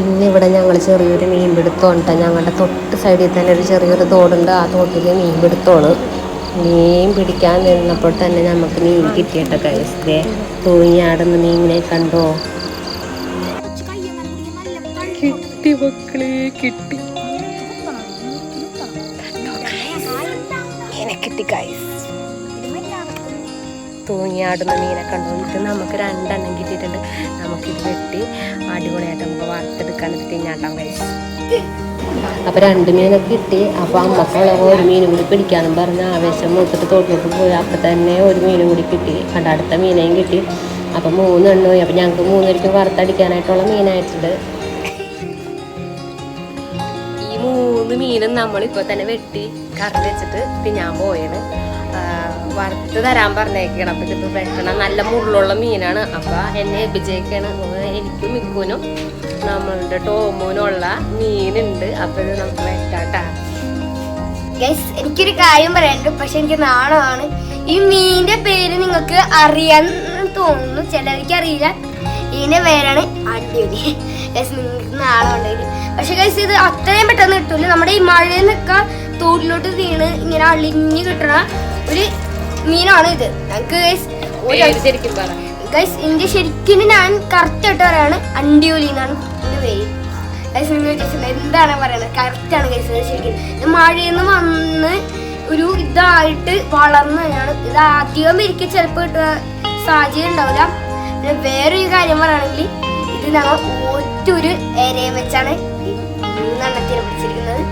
ഇന്ന് ഇവിടെ ഞങ്ങൾ ചെറിയൊരു മീൻ പിടുത്തമുണ്ട് ഞങ്ങളുടെ തൊട്ട് സൈഡിൽ തന്നെ ഒരു ചെറിയൊരു തോടുണ്ട്. ആ തോട്ടിൽ മീൻ പിടുത്തമാണ് മീൻ പിടിക്കാൻ നിന്നപ്പോൾ തന്നെ നമുക്ക് മീൻ കിട്ടിയിട്ട കഴിച്ചേ തൂങ്ങിയാടുന്ന മീനിനെ കണ്ടോ? കിട്ടി മക്കളെ കിട്ടി. എനിക്ക് കിട്ടി കൈസ് തൂങ്ങിയാടുന്ന മീനെ കണ്ടുവന്നിട്ട് നമുക്ക് രണ്ടെണ്ണം കിട്ടിയിട്ടുണ്ട്. നമുക്കിത് വെട്ടി അടിപൊളിയായിട്ട് നമുക്ക് വറുത്തെടുക്കാൻ തിന്നാട്ടാൻ കഴിച്ചു അപ്പോൾ രണ്ട് മീനൊക്കെ കിട്ടി. അപ്പോൾ അമ്മക്കുള്ള ഒരു മീനും കൂടി പിടിക്കാനും പറഞ്ഞ് ആവേശം മൂത്തിട്ട് തോട്ടിലോട്ട് പോയി. അപ്പം തന്നെ ഒരു മീനും കൂടി കിട്ടി. കണ്ട അടുത്ത മീനേയും കിട്ടി. അപ്പം മൂന്നെണ്ണം പോയി. അപ്പം ഞങ്ങൾക്ക് മൂന്നരിക്കും വറുത്തടിക്കാനായിട്ടുള്ള മീനായിട്ടുണ്ട് ഈ മൂന്ന് മീനും നമ്മളിപ്പോൾ തന്നെ വെട്ടി കറി വെച്ചിട്ട് ഞാൻ പോയത് വറുത്ത് തരാൻ പറഞ്ഞേക്കണം. അപ്പം ഇതിപ്പോൾ വെക്കണം നല്ല മുള്ളുള്ള മീനാണ്. അപ്പം എന്നെ ഏൽപ്പിച്ചേക്കാണ്. എനിക്കും മിക്കുനും നമ്മളുടെ ടോമൂനുള്ള മീനുണ്ട്. അപ്പം ഇത് നമുക്ക് വെക്കാട്ടാ ഗൈസ് എനിക്കൊരു കാര്യം പറയാനുണ്ട്. പക്ഷെ എനിക്ക് നാണമാണ്. ഈ മീനിന്റെ പേര് നിങ്ങൾക്ക് അറിയാൻ തോന്നുന്നു. ചിലർക്ക് അറിയില്ല. ഇതിന്റെ പേരാണ് അടിപൊളി. ഗൈസ് നിങ്ങൾക്ക് നാണമുണ്ടെങ്കിൽ. പക്ഷെ ഗൈസ് ഇത് അത്രയും പെട്ടെന്ന് കിട്ടൂല. നമ്മുടെ ഈ മഴയിൽ നിൽക്കാൻ തോട്ടിലോട്ട് വീണ് ഇങ്ങനെ അളിഞ്ഞ് കിട്ടണ ഒരു മീനാണ് ഇത് ഞങ്ങൾക്ക് ഗൈസ് ഇതിന്റെ ശരിക്കും ഞാൻ കറക്റ്റ് ആയിട്ട് പറയാണ്. അണ്ടിയോലി എന്നാണ് ഇതിന്റെ പേര്. ഗൈസ് നിങ്ങൾ എന്താണ് പറയണത്? കറക്റ്റ് ആണ് ഗൈസ് ശരിക്കും. ഇത് മഴയിൽ നിന്ന് വന്ന് ഒരു ഇതായിട്ട് വളർന്നതാണ് ഇത് അധികം എനിക്ക് ചിലപ്പോൾ കിട്ടുന്ന സാഹചര്യം ഉണ്ടാവില്ല. പിന്നെ വേറൊരു കാര്യം പറയുകയാണെങ്കിൽ ഇത് ഞങ്ങൾ ഒറ്റൊരു ഏരിയ വെച്ചാണ് ഈ മൂന്നെണ്ണത്തിന് പിടിച്ചിരിക്കുന്നത്.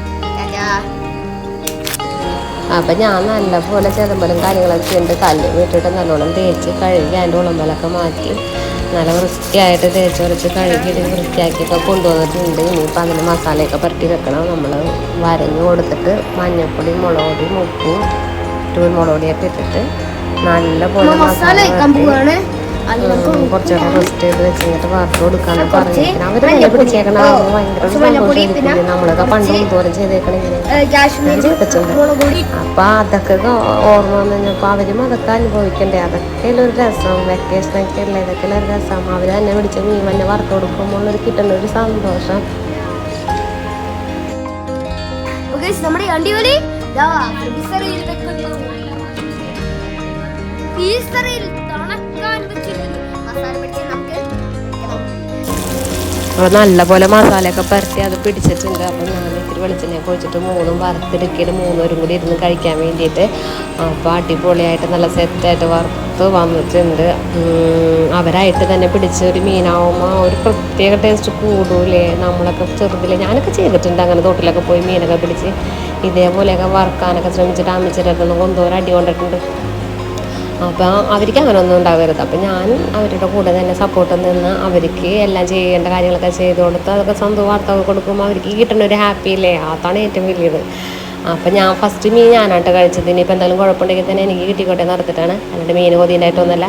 അപ്പം ഞാൻ നല്ലപോലെ ചെതമ്പലും കാര്യങ്ങളൊക്കെ ഉണ്ട്. കല്ല് വിട്ടിട്ട് നല്ലോണം തേച്ച് കഴുകി അതിന്റെ ഉളമ്പലൊക്കെ മാറ്റി നല്ല വൃത്തിയായിട്ട് തേച്ച് കുറച്ച് കഴുകിയിട്ട് വൃത്തിയാക്കിയൊക്കെ കൊണ്ടുവന്നിട്ടുണ്ട്. ഇനിയിപ്പോൾ അതിന് മസാലയൊക്കെ പുരട്ടി വെക്കണം. നമ്മൾ വരഞ്ഞ് കൊടുത്തിട്ട് മഞ്ഞൾപ്പൊടി മുളക് പൊടി ഉപ്പും ടൂൾ മുളക് പൊടിയൊക്കെ ഇട്ടിട്ട് നല്ലപോലെ മസാല പോവാണ് റെസ്റ്റ് ചെയ്ത് വെച്ചിട്ട് കൊടുക്കാന്ന് കുറച്ച്. ഭയങ്കര പിന്നെ സന്തോഷം നമ്മളൊക്കെ പണ്ട് ചെയ്തേക്കണം ഇങ്ങനെ. ചെയ്തിട്ടുണ്ട്. അപ്പൊ അതൊക്കെ ഓർമ്മ വന്നു കഴിഞ്ഞപ്പോ അവരും അതൊക്കെ അനുഭവിക്കണ്ടേ? അതൊക്കെ ഒരു രസം വെക്കേഷൻ ഒക്കെ ഉള്ള ഇതൊക്കെ ഒരു രസം. അവർ തന്നെ പിടിച്ച മീൻ തന്നെ വറുത്ത് കൊടുക്കുമ്പോൾ ഒരു കിട്ടുന്ന ഒരു സന്തോഷം. നമ്മുടെ അടിപൊളി അപ്പോൾ നല്ലപോലെ മസാലയൊക്കെ പരത്തി അത് പിടിച്ചിട്ടുണ്ട്. അപ്പോൾ ഞാൻ ഇത്തിരി വെളിച്ചെണ്ണയൊക്കെ ഒഴിച്ചിട്ട് മൂന്നും വറുത്തെടുക്കിയിട്ട് മൂന്നൂരും കൂടി ഇരുന്ന് കഴിക്കാൻ വേണ്ടിയിട്ട് അപ്പോൾ അടിപൊളിയായിട്ട് നല്ല സെറ്റായിട്ട് വറുത്ത് വന്നിട്ടുണ്ട്. അവരായിട്ട് തന്നെ പിടിച്ച ഒരു മീനാവുമ്പോൾ ഒരു പ്രത്യേക ടേസ്റ്റ് കൂടൂലേ നമ്മളൊക്കെ ചെറുതിലെ ഞാനൊക്കെ ചെയ്തിട്ടുണ്ട്. അങ്ങനെ തോട്ടിലൊക്കെ പോയി മീനൊക്കെ പിടിച്ച് ഇതേപോലെയൊക്കെ വറുക്കാനൊക്കെ ശ്രമിച്ചിട്ട് അമ്മച്ചിട്ടൊന്നും കൊണ്ടുപോകാൻ അടി കൊണ്ടിട്ടുണ്ട്. അപ്പോൾ അവർക്ക് അങ്ങനെ ഒന്നും ഉണ്ടാകരുത് അപ്പം ഞാൻ അവരുടെ കൂടെ തന്നെ സപ്പോർട്ട് നിന്ന് അവർക്ക് എല്ലാം ചെയ്യേണ്ട കാര്യങ്ങളൊക്കെ ചെയ്ത് കൊടുത്ത് അതൊക്കെ സ്വന്തം വാർത്തകൾ കൊടുക്കുമ്പോൾ അവർക്ക് കിട്ടുന്ന ഒരു ഹാപ്പി അല്ലേ അതാണ് ഏറ്റവും വലിയത്. അപ്പം ഞാൻ ഫസ്റ്റ് മീൻ ഞാനായിട്ട് കഴിച്ചത്. ഇനിയിപ്പോൾ എന്തായാലും കുഴപ്പമുണ്ടെങ്കിൽ തന്നെ എനിക്ക് കിട്ടിക്കോട്ടെ എന്ന് നടത്തിയിട്ടാണ് അല്ലാണ്ട് മീൻ കൊതിയുണ്ടായിട്ടൊന്നുമല്ല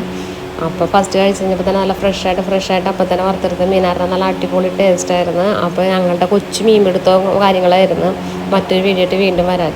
അപ്പോൾ ഫസ്റ്റ് കഴിച്ച് കഴിഞ്ഞപ്പോൾ തന്നെ നല്ല ഫ്രഷായിട്ട് ഫ്രഷായിട്ട് അപ്പം തന്നെ വറുത്തെടുത്ത മീനായിരുന്നു നല്ല അടിപൊളി ടേസ്റ്റായിരുന്നു അപ്പോൾ ഞങ്ങളുടെ കൊച്ചു മീൻ പിടുത്തോ കാര്യങ്ങളായിരുന്നു. മറ്റൊരു വീഡിയോ വീണ്ടും വരാം